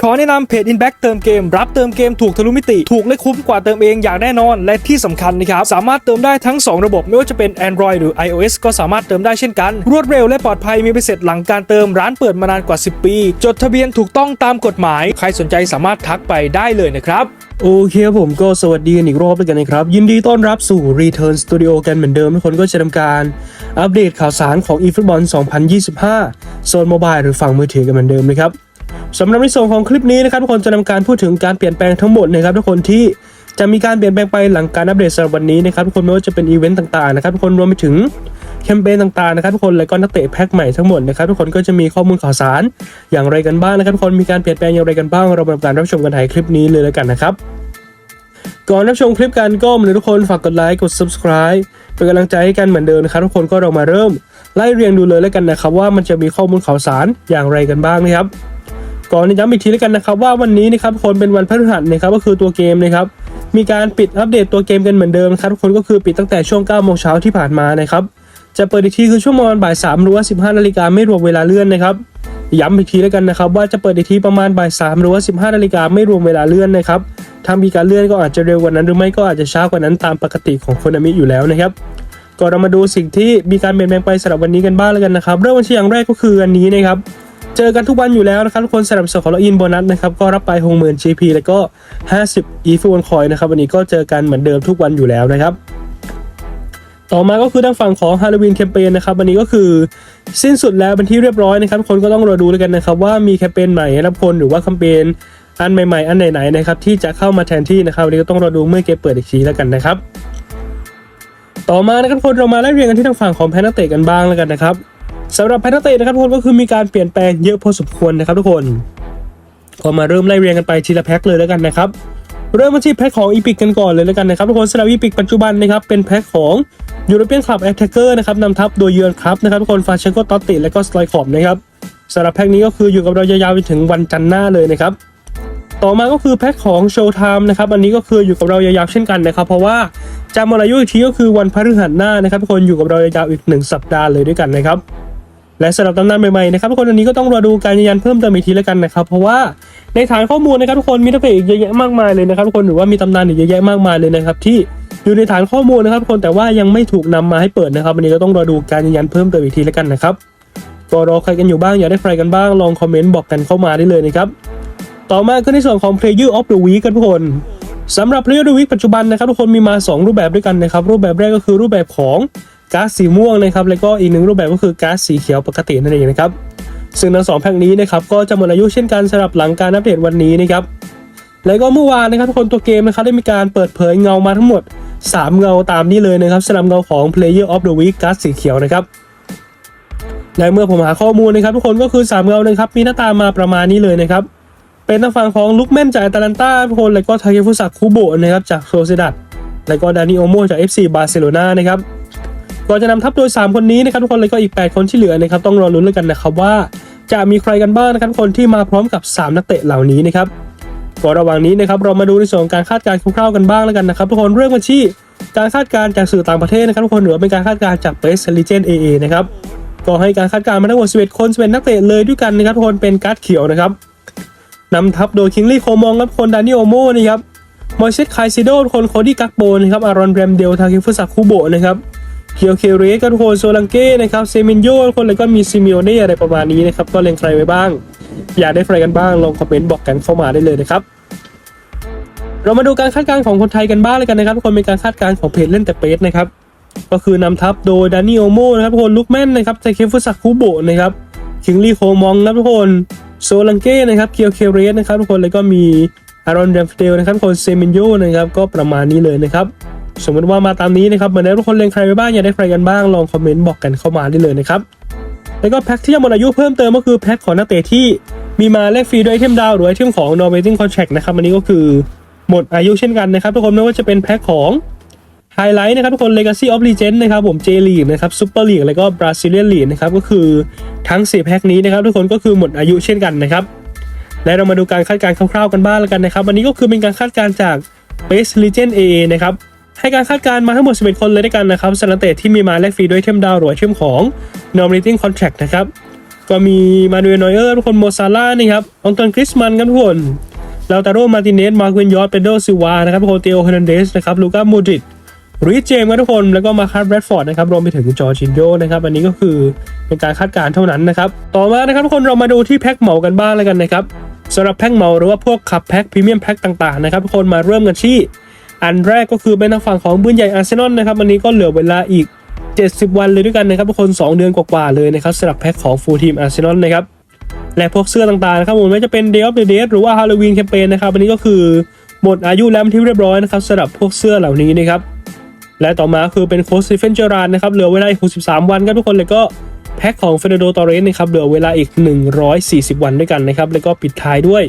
ขอแนะนำเพจ Inback เติมเกม รับเติมเกมถูกทะลุมิติ ถูกและคุ้มกว่าเติมเองอย่างแน่นอน และที่สำคัญนะครับ สามารถเติมได้ทั้ง 2 ระบบไม่ว่าจะเป็น Android หรือ iOS ก็สามารถเติมได้เช่นกัน รวดเร็วและปลอดภัยมีไปเสร็จหลังการเติมร้านเปิดมานานกว่า 10 ปี จดทะเบียนถูกต้องตามกฎหมาย ใครสนใจสามารถทักไปได้เลยนะครับโอเคครับผมก็สวัสดีกันอีกรอบแล้วกันนะครับ ยินดีต้อนรับสู่ Return Studio กันเหมือนเดิมทุกคนก็จะทำการอัปเดตข่าวสารของ eFootball 2025 โซนโมบายหรือฝั่งมือถือกันเหมือนเดิมนะครับ สำหรับในส่วนของคลิปนี้นะครับทุกคนจะนำการพูดถึงการเปลี่ยนแปลงทั้งหมดนะครับทุกคนที่จะมีการเปลี่ยนแปลงไปหลังการอัปเดตสำหรับวันนี้นะครับทุกคนไม่ว่าจะเป็นอีเวนต์ต่างๆนะครับทุกคนรวมไปถึงแคมเปญต่างๆนะครับทุกคนแล้วก็นักเตะแพ็คใหม่ทั้งหมดนะครับทุกคนก็จะมีข้อมูลข่าวสาร อย่างไรกันบ้างนะครับทุกคนมีการเปลี่ยนแปลงอย่างไรกันบ้างเรามาการรับชมกันในคลิปนี้เลยแล้วกันนะครับก่อนรับชมคลิปกันก็เหมือนทุกคนฝากกดไลค์กด subscribe เป็นกำลังใจให้กันเหมือนเดิมนะครับทุกคนก็เรามาเริ่มไล่เรียงดูเลยแล้วกันนะครับว่ามันจะมีข้อมูลข่าวสารอย่างไรกันบ้างนะครับ ก่อนย้ำอีกทีแล้วกันนะครับว่าวันนี้นะครับคนเป็นวันพฤหัสนะครับก็คือตัวเกมนะครับมีการปิดอัปเดตตัวเกมกันเหมือนเดิมครับทุกคนก็คือปิดตั้งแต่ช่วง9โมงเช้าที่ผ่านมานะครับจะเปิดอีกทีคือช่วงประมาณบ่าย3หรือว่า15นาฬิกาไม่รวมเวลาเลื่อนนะครับย้ำอีกทีแล้วกันนะครับว่าจะเปิดอีกทีประมาณบ่าย3หรือว่า15นาฬิกาไม่รวมเวลาเลื่อนนะครับถ้ามีการเลื่อนก็อาจจะเร็วกว่านั้น หรือไม่ก็อาจจะช้ากว่านั้นตามปกติของคนามิอยู่แล้วนะครับก็เรามาดูสิ่งที่มีการเปลี่ยนแปลงไปสำหรับวันนี้กันบ้างแล้วกันนะครับ เริ่มวันที่อย่างแรกก็คืออันนี้นะครับ เจอกันทุกวันอยู่แล้วนะครับทุกคนสำหรับส่วนของล็อกอินโบนัสนะครับก็รับไป60,000 GP แล้วก็ 50 e f o n coin นะครับวันนี้ก็เจอกันเหมือนเดิมทุกวันอยู่แล้วนะครับต่อมาก็คือทางฝั่งของ Halloween Campaign นะครับวันนี้ก็คือสิ้นสุดแล้วเป็นที่เรียบร้อยนะครับคนก็ต้องรอดูแล้วกันนะครับว่ามีแคมเปญใหม่ให้รับคนหรือว่าแคมเปญอันใหม่ ๆ อันไหนๆนะครับที่จะเข้ามาแทนที่นะครับวันนี้ก็ต้องรอดูเมื่อเกมเปิดอีกทีแล้วกันนะครับต่อมานะครับทุกคนเรามาไล่เรียงกันที่ทางฝั่งของแพนนักเตะกันบ้างแล้วกันนะครับ สำหรับแพนนักเตะนะครับทุกคนก็คือมีการเปลี่ยนแปลงเยอะพอสมควรนะครับทุกคนก็มาเริ่มไล่เรียงกันไปทีละแพ็คเลยแล้วกันนะครับเริ่มมาที่แพ็คของอีพิกกันก่อนเลยแล้วกันนะครับทุกคนสำหรับอีพิกปัจจุบันนะครับเป็นแพ็คของยูโรเปียนคลับแอตแทกเกอร์นะครับนำทัพโดยเยือนครับนะครับทุกคนฟาเชนโกตอตติและก็สไลคอมนะครับสำหรับแพ็คนี้ก็คืออยู่กับเรายาวๆไปถึงวันจันทร์หน้าเลยนะครับต่อมาก็คือแพ็คของโชว์ไทม์นะครับอันนี้ก็คืออยู่กับเรายาวๆเช่นกันนะครับ เพราะว่าจะหมดอายุอีกทีก็คือวันพฤหัสหน้านะครับทุกคนอยู่กับเรายาวๆอีกหนึ่งสัปดาห์เลยด้วยกันนะครับ และสำหรับตำนานใหม่ๆนะครับทุกคนอันนี้ก็ต้องรอดูการยืนยันเพิ่มเติมอีกทีแล้วกันนะครับ เพราะว่าในฐานข้อมูลนะครับทุกคนมีนักเตะอีกเยอะแยะมากมายเลยนะครับทุกคนหรือว่ามีตำนานอีกเยอะแยะมากมายเลยนะครับที่อยู่ในฐานข้อมูลนะครับทุกคนแต่ว่ายังไม่ถูกนำมาให้เปิดนะครับอันนี้ก็ต้องรอดูการยืนยันเพิ่มเติมอีกทีแล้วกันนะครับก็รอใครกันอยู่บ้างอยากได้ใครกันบ้างลองคอมเมนต์บอกกันเข้ามาได้เลยนะครับต่อมาก็ในส่วนของ Player of the Week กันทุกคนสำหรับ Player of the Week ปัจจุบันนะครับทุกคนมีมา 2 รูปแบบด้วยกันนะครับรูปแบบแรกก็คือรูปแบบของ ก๊าซสีม่วงนะครับแล้วก็อีกหนึ่งรูปแบบก็คือก๊าซสีเขียวปกตินั่นเองนะครับซึ่งทั้งสองแพ็คนี้นะครับก็จะหมดอายุเช่นกันสำหรับหลังการอัปเดตวันนี้นะครับแล้วก็เมื่อวานนะครับทุกคนตัวเกมนะครับได้มีการเปิดเผยเงามาทั้งหมด 3 เงาตามนี้เลยนะครับสำหรับเงาของ Player of the Week ก๊าซสีเขียวนะครับและเมื่อผมหาข้อมูลนะครับทุกคนก็คือ 3 เงานะครับมีหน้าตามาประมาณนี้เลยนะครับเป็นทางฝั่งของลุกแมนจากอตาลันตาทุกคนแล้วก็ทาเคฟุสะคุโบะนะครับจากโซเซดัดแล้วก็ดานิโอโมจาก FC บาร์เซโลนานะครับ ก็จะนำทัพโดย 3 คนนี้นะครับทุกคนแล้วก็อีก 8 คนที่เหลือนะครับต้องรอลุ้นแล้วกันนะครับว่าจะมีใครกันบ้างนะครับคนที่มาพร้อมกับ 3 นักเตะเหล่านี้นะครับก็ระหว่างนี้นะครับเรามาดูในส่วนการคาดการณ์คร่าวๆกันบ้างแล้วกันนะครับทุกคนเรื่องบัญชีการคาดการณ์จากสื่อต่างประเทศนะครับทุกคนหรือเป็นการคาดการณ์จาก Best Legend AA นะครับก็ให้การคาดการณ์มาทั้งหมด11 คน11นักเตะเลยด้วยกันนะครับทุกคนเป็นการ์ดเขียวนะครับนำทัพโดยคิงลี่โคมองครับคนดานิโอโมนะครับมอยเซตไคซิโดคนโคดี้กักโบนะครับอารอนแรมเดลทาเคฟุสะคุโบนะครับ เคียวเคเรสก็ทุกคนโซลังเก้นะครับเซมินโยคนแล้วก็มีซิมิโอเน่อะไรประมาณนี้นะครับก็เล็งใครไว้บ้าง อยากได้ใครกันบ้างลองคอมเมนต์บอกกันเข้ามาได้เลยนะครับเรามาดูการคาดการณ์ของคนไทยกันบ้างเลยกันนะครับทุกคนเป็นการคาดการณ์ของเพจเล่นแต่เปสนะครับก็คือนำทัพโดยดานิโอโมนะครับทุกคนลุกแมนนะครับไทเคฟุสะคุโบะนะครับคิงลี่โคมองนะครับทุกคนโซลังเก้นะครับเคียวเคเรสนะครับทุกคนแล้วก็มีอารอนแรมเดลนะครับทุกคนเซมินโยนะครับก็ประมาณนี้เลยนะครับ สมมติว่ามาตามนี้นะครับเหมือนได้ทุกคนเล็งใครไปบ้างอยากได้ใครกันบ้างลองคอมเมนต์บอกกันเข้ามาได้เลยนะครับแล้วก็แพ็คที่จะหมดอายุเพิ่มเติมก็คือแพ็คของนักเตะที่มีมาแลกฟรีด้วยไอเทมดาวหรือไอเทมของ n o r w e g i n Contract นะครับอันนี้ก็คือหมดอายุเช่นกันนะครับทุกคนไม่ว่าจะเป็นแพ็คของไฮไลท์นะครับทุกคน Legacy of Legend นะครับผม J League นะครับ Super League แล้วก็ Brazilian League นะครับก็คือทั้ง 4 แพ็คนี้นะครับทุกคนก็คือหมดอายุเช่นกันนะครับและเรามาดูการคาดการณ์คร่าวๆกันบ้างแล้วกันนะครับวันนี้ก็คือเป็นการคาดการณ์จาก Base Legend AA นะครับ ให้การคาดการณ์มาทั้งหมด 11 คนเลยด้วยกันนะครับสนันักเตะที่มีมาแลกฟรีด้วยเทมดาวหรือว่าเทมของ nominating contract นะครับ ก็มีมาดูเอลนอยเออร์ทุกคนโมซาร่านี่ครับองตอนคริสมันครับทุกคนลาวตาโรมาติเนสมาควินยอร์เปโดซิวานะครับโฮเตโอเฮนันเดสนะครับลูก้าโมดริดริชเจมส์ครับทุกคนแล้วก็มาคาร์แบรดฟอร์ดนะครับรวมไปถึงจอร์จินโยนะครับอันนี้ก็คือเป็นการคาดการณ์เท่านั้นนะครับต่อมานะครับทุกคนเรามาดูที่แพ็คเหมากันบ้างแล้วกันนะครับสำหรับแพ็คเหมาหรือว่าพวกขับแพ็คพรีเมียมแพ็คต่างๆนะครับทุกคนมาเริ่มกันที่ อันแรกก็คือเป็นทางฝั่งของปืนใหญ่อาร์เซนอลนะครับวันนี้ก็เหลือเวลาอีก 70 วันเลยด้วยกันนะครับทุกคน 2 เดือนกว่าๆเลยนะครับสำหรับแพ็คของฟูลทีมอาร์เซนอลนะครับและพวกเสื้อต่างๆนะครับผมไม่ว่าจะเป็น Day of the Dead หรือว่า Halloween Campaign นะครับวันนี้ก็คือหมดอายุแล้วที่เรียบร้อยนะครับสำหรับพวกเสื้อเหล่านี้นะครับและต่อมาคือเป็นโค้ชสตีเฟนเจอรานนะครับเหลือเวลาอีก63วันครับทุกคนแล้วก็แพ็คของเฟเดโดตอเรสนะครับเหลือเวลาอีก 140 วันด้วยกันนะครับแล้วก็ปิดท้ายด้วย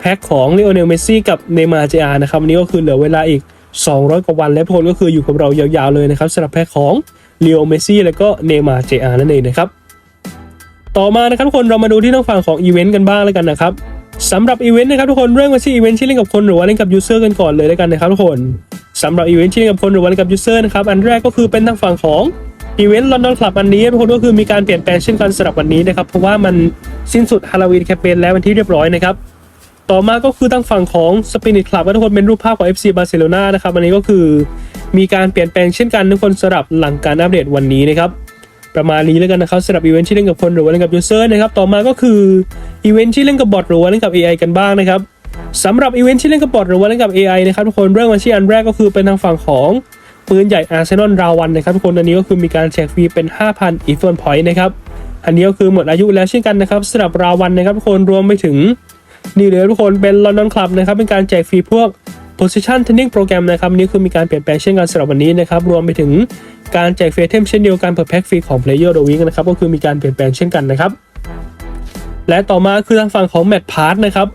แพ็คของเลโอเนลเมซี่กับเนมาเจอานะครับวันนี้ก็คือเหลือเวลาอีก 200 กว่าวัน และทุกคนก็คืออยู่กับเรายาวๆเลยนะครับสำหรับแพ็คของเลโอเมซี่และก็เนมาเจอานั่นเองนะครับต่อมานะครับทุกคนเรามาดูที่ทางฝั่งของอีเวนต์กันบ้างแล้วกันนะครับสำหรับอีเวนต์นะครับทุกคนเริ่มกันที่อีเวนต์ที่เล่นกับคนหรือว่าเล่นกับยูเซอร์กันก่อนเลยแล้วกันนะครับทุกคนสำหรับอีเวนต์ที่เล่นกับคนหรือว่าเล่นกับยูเซอร์นะครับอันแรกก็คือเป็นทางฝั่งของอีเวนต์ลอนดอนคลับอันนี้ทุกคนก็คือมีการเปลี่ยนแปลงเช่นกันสำหรับวันนี้นะครับเพราะว่ามันสิ้นสุดฮาโลวีนแคมเปญแล้วเป็นที่เรียบร้อยนะครับ ต่อมาก็คือทางฝั่งของสปินิตคลับทุกคนเป็นรูปภาพของ FC บาร์เซโลนานะครับอันนี้ก็คือมีการเปลี่ยนแปลงเช่นกันทุกคนสำหรับหลังการอัปเดตวันนี้นะครับประมาณนี้แล้วกันนะครับสำหรับอีเวนท์ที่เล่นกับคนหรือว่าเล่นกับยูเซอร์นะครับต่อมาก็คืออีเวนท์ที่เล่นกับบอทหรือว่าเล่นกับ AI กันบ้างนะครับสำหรับอีเวนท์ที่เล่นกับบอทหรือว่าเล่นกับ AI นะครับทุกคนเริ่มมาที่อันแรกก็คือเป็นทางฝั่งของปืนใหญ่อาร์เซนอลราวันนะครับทุกคนอันนี้ก็คือมีการแจกฟรีเป็น 5,000อีเฟนพอยต์นะครับอันนี้ก็คือหมดอายุแล้วเช่นกันนะครับสำหรับราวันนะครับทุกคนรวมไปถึง นี่เลยทุกคนเป็นลอนดอนคลับนะครับเป็นการแจกฟรีพวก position training โปรแกรมนะครับนนี้คือมีการเปลี่ยนแปลงเช่นกันสำหรับวันนี้นะครับรวมไปถึงการแจกเฟรเทมเช่นเดียวกันเปิดแพ็กฟรีของ Player of the Week นะครับก็คือมีการเปลี่ยนแปลงเช่นกันนะครับและต่อมาคือทางฝั่งของแมตช์พาร์ทนะครับ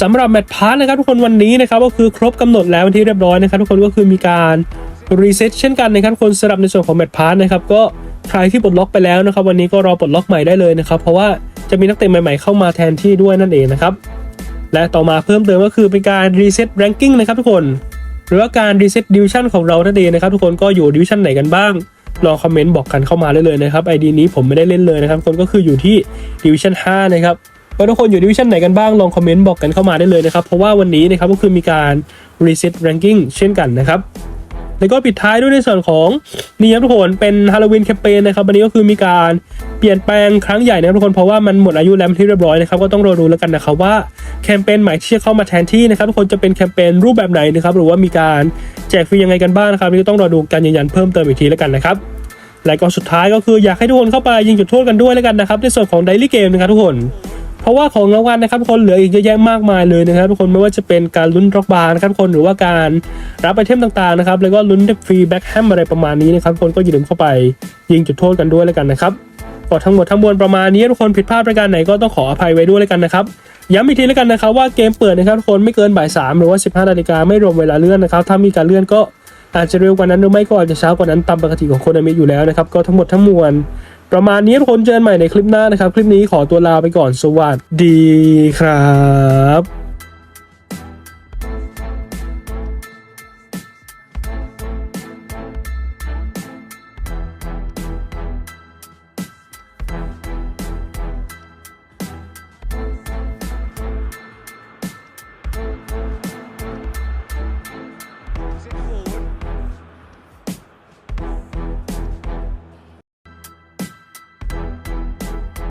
สำหรับแมตช์พาร์ทนะครับทุกคนวันนี้นะครับก็คือครบกำหนดแล้วที่เรียบร้อยนะครับทุกคนก็คือมีการรีเซ็ตเช่นกันนะครับทุกคนสำหรับในส่วนของแมตช์พาร์ทนะครับก็ใครที่ปลดล็อกไปแล้วนะครับ วันนี้ก็รอปลดล็อกใหม่ได้เลยนะครับ เพราะว่าจะมีนักเตะใหม่ๆเข้ามาแทนที่ด้วยนั่นเองนะครับ และต่อมาเพิ่มเติมก็คือเป็นการรีเซ็ตแรงกิ้งนะครับทุกคน หรือว่าการรีเซ็ตดิวชั่นของเรานั่นเองนะครับทุกคนก็อยู่ดิวชั่นไหนกันบ้างลองคอมเมนต์บอกกันเข้ามาได้เลยนะครับไอดีนี้ผมไม่ได้เล่นเลยนะครับทุกคนก็คืออยู่ที่ดิวชั่น5นะครับก็ทุกคนอยู่ดิวชั่นไหนกันบ้างลองคอมเมนต์บอกกันเข้ามาได้เลยนะครับเพราะว่าวันนี้นะครับก็คือมีการรีเซ็ตแรงกิ้งเช่นกันนะครับ แล้วก็ปิดท้ายด้วยในส่วนของนี่ครับทุกคนเป็นฮาโลวีนแคมเปญนะครับวันนี้ก็คือมีการเปลี่ยนแปลงครั้งใหญ่นะครับทุกคนเพราะว่ามันหมดอายุแล้วที่เรียบร้อยนะครับก็ต้องรอดูแล้วกันนะครับว่าแคมเปญใหม่ที่จะเข้ามาแทนที่นะครับทุกคนจะเป็นแคมเปญรูปแบบไหนนะครับหรือว่ามีการแจกฟรียังไงกันบ้างนะครับนี่ก็ต้องรอดูการยืนยันเพิ่มเติมอีกทีแล้วกันนะครับและก็สุดท้ายก็คืออยากให้ทุกคนเข้าไปยิงจุดโทษกันด้วยแล้วกันนะครับในส่วนของไดลี่เกมนะครับทุกคน เพราะว่าของรางวัลนะครับทุกคนเหลืออีกเยอะแยะมากมายเลยนะครับทุกคนไม่ว่าจะเป็นการลุ้นร็อกบาร์นะครับทุกคนหรือว่าการรับไอเทมต่างๆนะครับแล้วก็ลุ้นฟรีแบ็คแฮมอะไรประมาณนี้นะครับทุกคนก็อย่าลืมเข้าไปยิงจุดโทษกันด้วยแล้วกันนะครับก็ทั้งหมดทั้งมวลประมาณนี้ทุกคนผิดพลาดประการไหนก็ต้องขออภัยไว้ด้วยแล้วกันนะครับย้ำอีกทีแล้วกันนะครับว่าเกมเปิดนะครับทุกคนไม่เกินบ่ายสามหรือว่า 15นาฬิกาไม่รวมเวลาเลื่อนนะครับถ้ามีการเลื่อนก็อาจจะเร็วกว่านั้นหรือไม่ก็อาจจะเช้ากว่านั้นตามปกติของคนอเมริกอยู่แล้วนะครับก็ทั้งหมดทั้งมวล ประมาณนี้ทุกคนเจอกันใหม่ในคลิปหน้านะครับ คลิปนี้ขอตัวลาไปก่อนสวัสดีครับ